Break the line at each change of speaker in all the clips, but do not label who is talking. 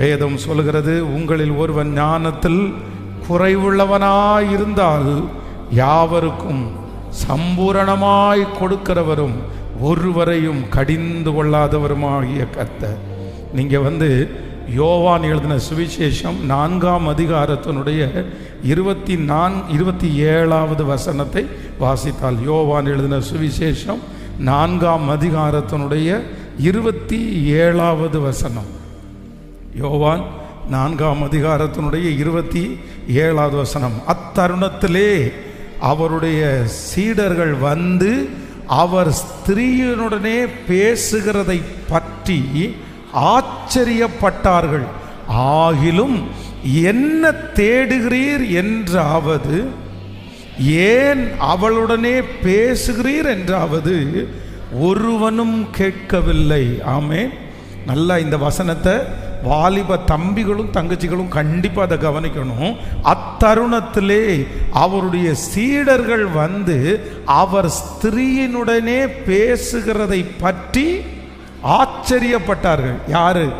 வேதம் சொல்கிறது உங்களில் ஒருவன் ஞானத்தில் குறைவுள்ளவனாயிருந்தால் யாவருக்கும் சம்பூரணமாய் கொடுக்கிறவரும் ஒருவரையும் கடிந்து கொள்ளாதவருமாகிய கத்த நீங்கள் வந்து யோவான் எழுதின சுவிசேஷம் நான்காம் அதிகாரத்தினுடைய இருபத்தி நான் இருபத்தி ஏழாவது வசனத்தை வாசித்தால் யோவான் எழுதின சுவிசேஷம் நான்காம் அதிகாரத்தினுடைய இருபத்தி ஏழாவது வசனம். யோவான் நான்காம் அதிகாரத்தினுடைய இருபத்தி ஏழாவது வசனம். அத்தருணத்திலே அவருடைய சீடர்கள் வந்து அவர் ஸ்திரீயனுடனே பேசுகிறதை பற்றி ஆச்சரியப்பட்டார்கள். ஆகிலும் என்ன தேடுகிறீர் என்றாவது ஏன் அவளுடனே பேசுகிறீர் என்றாவது ஒருவனும் கேட்கவில்லை. ஆமே நல்லா இந்த வசனத்தை வாலிப தம்பிகளும் தங்கச்சிகளும் கண்டிப்பாக அதை கவனிக்கணும். அத்தருணத்திலே அவருடைய சீடர்கள் வந்து அவர் ஸ்திரீயினுடனே பேசுகிறதை பற்றி ஆச்சரியப்பட்டார்கள். யாரு?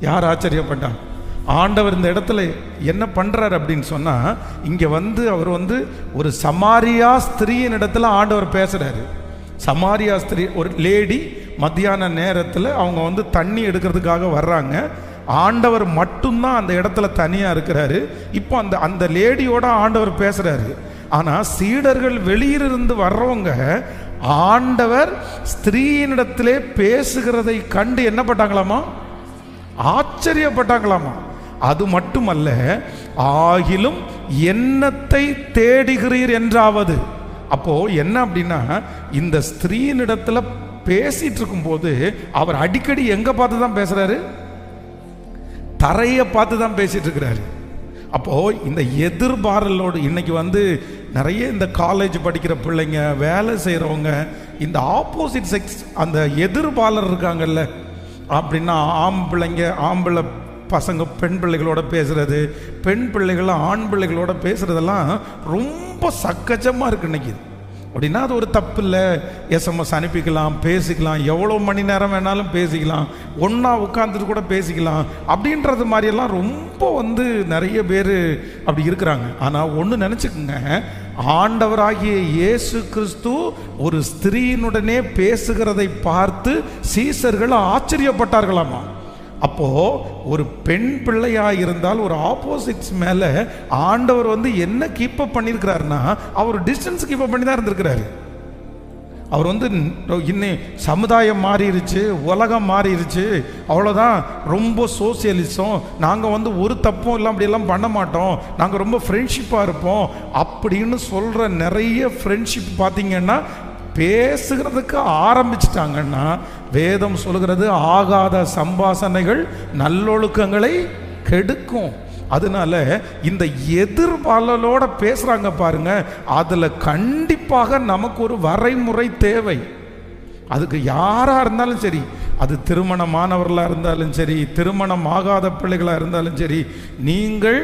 யார் ஆச்சரியப்பட்டார்? ஆண்டவர் இந்த இடத்துல என்ன பண்ணுறார் அப்படின்னு சொன்னால் இங்கே வந்து அவர் வந்து ஒரு சமாரியா ஸ்திரீயின் இடத்துல ஆண்டவர் பேசுகிறாரு சமாரியா ஸ்திரீ ஒரு லேடி மத்தியான நேரத்தில் அவங்க வந்து தண்ணி எடுக்கிறதுக்காக வர்றாங்க. ஆண்டவர் மட்டும்தான் அந்த இடத்துல தனியாக இருக்கிறாரு. இப்போ அந்த அந்த லேடியோட ஆண்டவர் பேசுகிறாரு ஆனால் சீடர்கள் வெளியிலிருந்து வர்றவங்க ஆண்டவர் ஸ்திரீயினிடத்திலே பேசுகிறதை கண்டு என்ன பண்ணாங்களாமா ஆச்சரியப்பட்டாங்களாமா? அது மட்டுமல்ல ஆகிலும் என்னத்தை தேடுகிறீர் என்றாவது. அப்போ என்ன அப்படின்னா இந்த ஸ்திரீனிடத்துல பேசிட்டு இருக்கும்போது அவர் அடிக்கடி எங்க பார்த்து தான் பேசுறாரு? தரையை பார்த்து தான் பேசிட்டு இருக்கிறாரு அப்போ இந்த எதிர்பாரலோடு இன்னைக்கு வந்து நிறைய இந்த காலேஜ் படிக்கிற பிள்ளைங்க வேலை செய்கிறவங்க இந்த ஆப்போசிட் செக்ஸ் அந்த எதிர்பாலர் இருக்காங்கல்ல அப்படின்னா ஆம்பிள்ளைங்க ஆம்பளை பசங்க பெண் பிள்ளைகளோட பேசுறது பெண் பிள்ளைகள் ஆண் பிள்ளைகளோட பேசுறதெல்லாம் ரொம்ப சக்கச்சமாக இருக்கு இன்னைக்கு. அப்படின்னா அது ஒரு தப்பு இல்லை எஸ்எம்எஸ் அனுப்பிக்கலாம் பேசிக்கலாம். எவ்வளோ மணி நேரம் வேணாலும் பேசிக்கலாம். ஒன்றா உட்காந்துட்டு கூட பேசிக்கலாம். அப்படின்றது மாதிரியெல்லாம் ரொம்ப வந்து நிறைய பேர் அப்படி இருக்கிறாங்க. ஆனால் ஒன்று நினச்சிக்கோங்க. ஆண்டவராகிய இயேசு கிறிஸ்து ஒரு ஸ்திரீனுடனே பேசுகிறதை பார்த்து சீசர்கள் ஆச்சரியப்பட்டார்களாமா? அப்போது ஒரு பெண் பிள்ளையாக இருந்தால் ஒரு ஆப்போசிட்ஸ் மேலே ஆண்டவர் வந்து என்ன கீப்பப் பண்ணியிருக்கிறாருன்னா அவர் டிஸ்டன்ஸ் கீப்பப் பண்ணி தான் இருந்திருக்கிறாரு. அவர் வந்து இன்னும் சமுதாயம் மாறிடுச்சு உலகம் மாறிடுச்சு அவ்வளோதான் ரொம்ப சோசியலிசம் நாங்கள் வந்து ஒரு தப்பும் இல்லை அப்படியெல்லாம் பண்ண மாட்டோம் நாங்கள் ரொம்ப ஃப்ரெண்ட்ஷிப்பாக இருப்போம் அப்படின்னு சொல்கிற நிறைய ஃப்ரெண்ட்ஷிப் பார்த்தீங்கன்னா பேசுகிறதுக்கு ஆரம்பிச்சிட்டாங்கன்னா வேதம் சொல்கிறது ஆகாத சம்பாசனைகள் நல்லொழுக்கங்களை கெடுக்கும். அதனால இந்த எதிர்பாலலோட பேசுறாங்க பாருங்க அதுல கண்டிப்பாக நமக்கு ஒரு வரைமுறை தேவை. அதுக்கு யாரா இருந்தாலும் சரி அது திருமணமானவர்களாக இருந்தாலும் சரி திருமணம் ஆகாத பிள்ளைகளாக இருந்தாலும் சரி நீங்கள்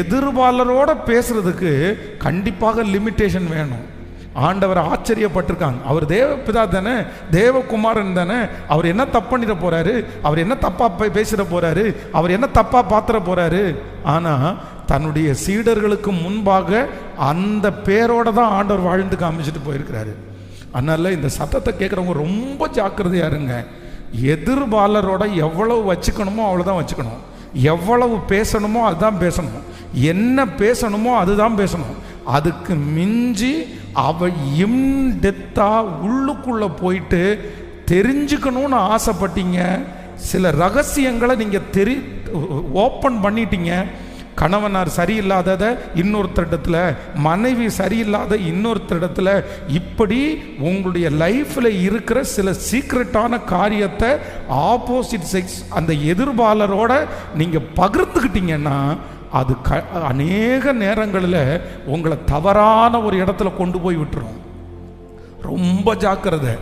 எதிர்பாலரோட பேசுறதுக்கு கண்டிப்பாக லிமிட்டேஷன் வேணும். ஆண்டவர் ஆச்சரியப்பட்டிருக்காங்க. அவர் தேவபிதா தானே தேவகுமாரன் தானே அவர் என்ன தப்பு பண்ணிட போறாரு அவர் என்ன தப்பா போய் பேசிட போறாரு அவர் என்ன தப்பா பாத்திர போறாரு. ஆனா தன்னுடைய சீடர்களுக்கு முன்பாக அந்த பேரோட தான் ஆண்டவர் வாழ்ந்து காமிச்சிட்டு போயிருக்கிறாரு. அதனால இந்த சத்தத்தை கேட்குறவங்க ரொம்ப ஜாக்கிரதையா இருங்க. எதிர்பாலரோட எவ்வளவு வச்சுக்கணுமோ அவ்வளோதான் வச்சுக்கணும். எவ்வளவு பேசணுமோ அதுதான் பேசணும். என்ன பேசணுமோ அதுதான் பேசணும். அதுக்கு மிஞ்சி அவ இம்டெத்தா உள்ளுக்குள்ளே போயிட்டு தெரிஞ்சுக்கணும்னு ஆசைப்பட்டீங்க. சில ரகசியங்களை நீங்கள் தெரி ஓப்பன் பண்ணிட்டீங்க. கணவனார் சரியில்லாததை இன்னொருத்தரிடத்துல மனைவி சரியில்லாத இன்னொருத்தரிடத்துல இப்படி உங்களுடைய லைஃப்பில் இருக்கிற சில சீக்ரெட்டான காரியத்தை ஆப்போசிட் செக்ஸ் அந்த எதிர்பாலரோட நீங்கள் பகிர்ந்துக்கிட்டீங்கன்னா அது க அநேக நேரங்களில் உங்களை தவறான ஒரு இடத்துல கொண்டு போய் விட்டுரும். ரொம்ப ஜாக்கிரதை.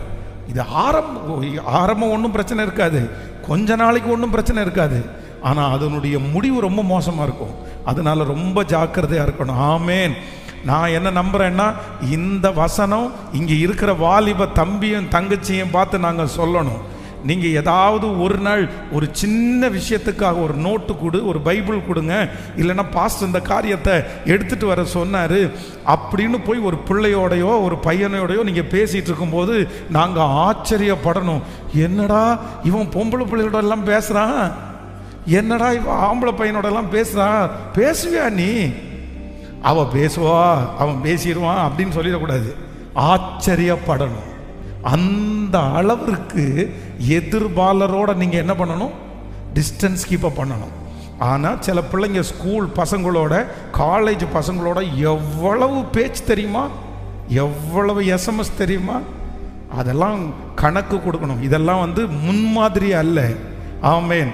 இது ஆரம்பம் ஆரம்பம் ஒன்றும் பிரச்சனை இருக்காது. கொஞ்ச நாளைக்கு ஒன்றும் பிரச்சனை இருக்காது. ஆனால் அதனுடைய முடிவு ரொம்ப மோசமாக இருக்கும். அதனால ரொம்ப ஜாக்கிரதையாக இருக்கணும். ஆமேன். நான் என்ன நம்புகிறேன்னா இந்த வசனம் இங்கே இருக்கிற வாலிப தம்பியும் தங்கச்சியும் பார்த்து நாங்கள் சொல்லணும். நீங்கள் ஏதாவது ஒரு நாள் ஒரு சின்ன விஷயத்துக்காக ஒரு நோட்டு கொடு ஒரு பைபிள் கொடுங்க இல்லைன்னா பாஸ்ட் இந்த காரியத்தை எடுத்துட்டு வர சொன்னார். அப்படின்னு போய் ஒரு பிள்ளையோடையோ ஒரு பையனோடையோ நீங்கள் பேசிகிட்டு இருக்கும்போது நாங்கள் ஆச்சரியப்படணும். என்னடா இவன் பொம்பளை பிள்ளையோட எல்லாம் பேசுகிறான் என்னடா இவன் ஆம்பளை பையனோட எல்லாம் பேசுகிறான் பேசுவியா நீ? அவ பேசுவா அவன் பேசிடுவான் அப்படின்னு சொல்லிடக்கூடாது. ஆச்சரியப்படணும். அந்த அளவிற்கு எதிர்பாலரோட நீங்கள் என்ன பண்ணணும்? டிஸ்டன்ஸ் கீப்பப் பண்ணணும். ஆனால் சில பிள்ளைங்க ஸ்கூல் பசங்களோட காலேஜ் பசங்களோட எவ்வளவு பேச்சு தெரியுமா? எவ்வளவு எஸ்எம்எஸ் தெரியுமா? அதெல்லாம் கணக்கு கொடுக்கணும். இதெல்லாம் வந்து முன்மாதிரி அல்ல. ஆமேன்.